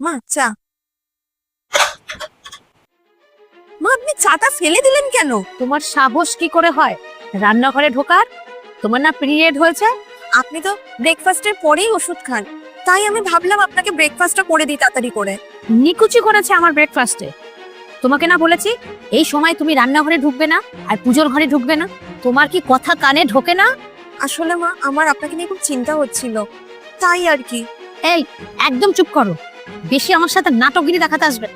মা চা। মা আপনি চাটা ফেলে দিলেন কেন? তোমার সাহস কি করে হয়? রান্নাঘরে ঢোকার? তোমার না পিরিয়ড হয়েছে? আপনি তো ব্রেকফাস্টের পরেই ওষুধ খান। তাই আমি ভাবলাম আপনাকে ব্রেকফাস্টটা করে দিই তাড়াতাড়ি করে। নিকুচি করেছে আমার ব্রেকফাস্টে। তোমাকে না বলেছি এই সময় তুমি রান্নাঘরে ঢুকবে না আর পুজোর ঘরে ঢুকবে না। তোমার কি কথা কানে ঢোকে না? আসলে মা আমার আপনাকে নিয়ে খুব চিন্তা হচ্ছিল। তাই আর কি। এই একদম চুপ করো। বেশি আমার সাথে নাটকগিরি দেখাতে আসবে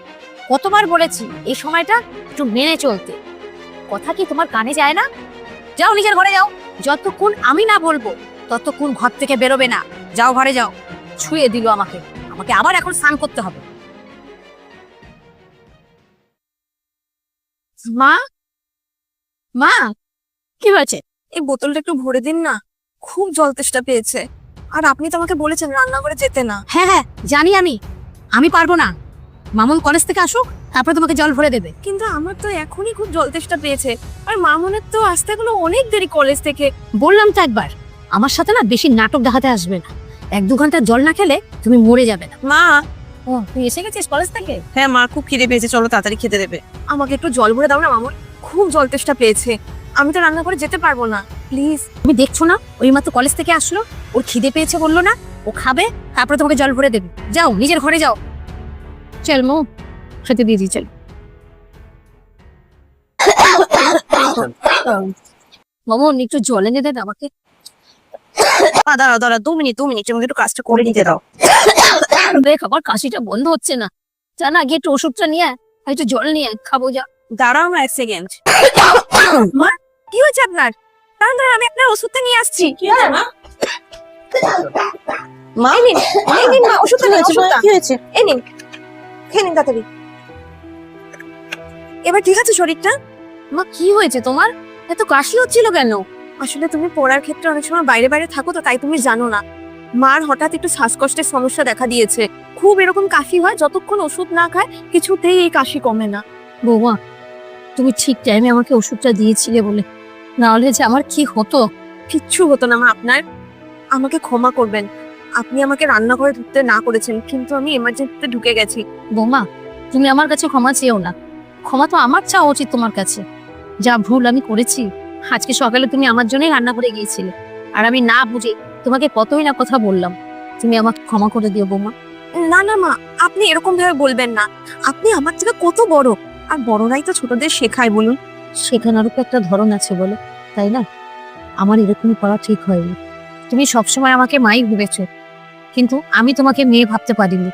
কতবার বলেছি, এই সময়টা একটু মেনে চলতে। কথা কি তোমার কানে যায় না? যাও নিজের ঘরে যাও। যতক্ষণ আমি না বলব, ততক্ষণ ঘর থেকে বেরোবে না। যাও ঘরে যাও। ছুঁয়ে দিল আমাকে। আমাকে আবার এখন স্নান করতে হবে। মা? মা? কি হয়েছে? এই বোতলটা একটু ভরে দিন না। খুব জল তেষ্টা পেয়েছে। আর আপনি তো আমাকে বলেছেন রান্নাঘরে যেতে না। হ্যাঁ হ্যাঁ জানি আমি। আমি পারব না। মামুন কলেজ থেকে আসুক তারপরে তোমাকে জল ভরে দেবে। কিন্তু আমার তো এখনই খুব জল তেষ্টা পেয়েছে। আর মামুনের তো আসতে এখনও অনেক দেরি কলেজ থেকে। বললাম তো একবার আমার সাথে না বেশি নাটক দেখাতে আসবে না। এক দু ঘণ্টা জল না খেলে তুমি মরে যাবে না। মা! ও তুই এসে গেছিস কলেজ থেকে? হ্যাঁ মা খুব খিদে পেয়েছে। চলো তাড়াতাড়ি খেতে দেবে। আমাকে একটু জল ভরে দাও না মামুন। খুব জল তেষ্টা পেয়েছে। আমি তো রান্না করে যেতে পারব না। প্লিজ তুমি দেখছ না ওই মাত্র কলেজ থেকে আসলো। ওর খিদে পেয়েছে বলল না। ও খাবে তারপরে তোমাকে জল ভরে দেবে। যাও নিজের ঘরে যাও। চল মো খেতে দিয়ে দিই চল। মামুন একটু জল এনে দেন আমাকে। দাঁড়া দাঁড়া দু মিনিট দু মিনিট আমাকে একটু কাজটা করে নিতে দাও। দেখ আমার কাশিটা বন্ধ হচ্ছে না। জানা গিয়ে একটু ওষুধটা নিয়ে একটু জল নিয়ে খাব যা। দাঁড়াও আমার এক সেকেন্ড মা কি হয়েছে আপনার? দাঁড়ান দাঁড়ান আমি আপনার ওষুধটা নিয়ে আসছি। মা নিন এই নিন মা ওষুধটা নিন ওষুধটা। কি হয়েছে? এই নিন খেয়ে নিন তাড়াতাড়ি। এবার ঠিক আছে শরীরটা? মা কি হয়েছে তোমার? এত কাশি হচ্ছিল কেন? আসলে তুমি পড়ার ক্ষেত্রে অনেক সময় বাইরে বাইরে থাকো তো তাই তুমি জানো না। মার হঠাৎ একটু শ্বাসকষ্টের সমস্যা দেখা দিয়েছে। খুব এরকম কাশি হয় যতক্ষণ ওষুধ না খায় কিছুতেই এই কাশি কমে না। বৌমা তুমি ঠিক টাইমে আমাকে ওষুধটা দিয়েছিলে বলে। না হলে যে আমার কি হতো? কিচ্ছু হতো না মা আপনার। আমাকে ক্ষমা করবেন। আপনি আমাকে রান্নাঘরে ঢুকতে না করেছেন কিন্তু আমি এমার্জেন্সিতে ঢুকে গেছি। বৌমা তুমি আমার কাছে ক্ষমা চেয়েও না। ক্ষমা তো আমার চাওয়া উচিত তোমার কাছে। যা ভুল আমি করেছি আজকে সকালে তুমি আমার জন্যই রান্না করে গিয়েছিলে। আর আমি না বুঝে তোমাকে কতই না কথা বললাম। তুমি আমাকে ক্ষমা করে দিও বৌমা। না না মা আপনি এরকম ভাবে বলবেন না। আপনি আমার থেকে কত বড়? আর বড়রাই তো ছোটদের শেখায় বলুন। শেখানোরও তো একটা ধরন আছে বলো তাই না? আমার এরকমই করা ঠিক হয়নি। তুমি সবসময় আমাকে মাই ভেবেছো। কিন্তু আমি তোমাকে মেয়ে ভাবতে পারিনি।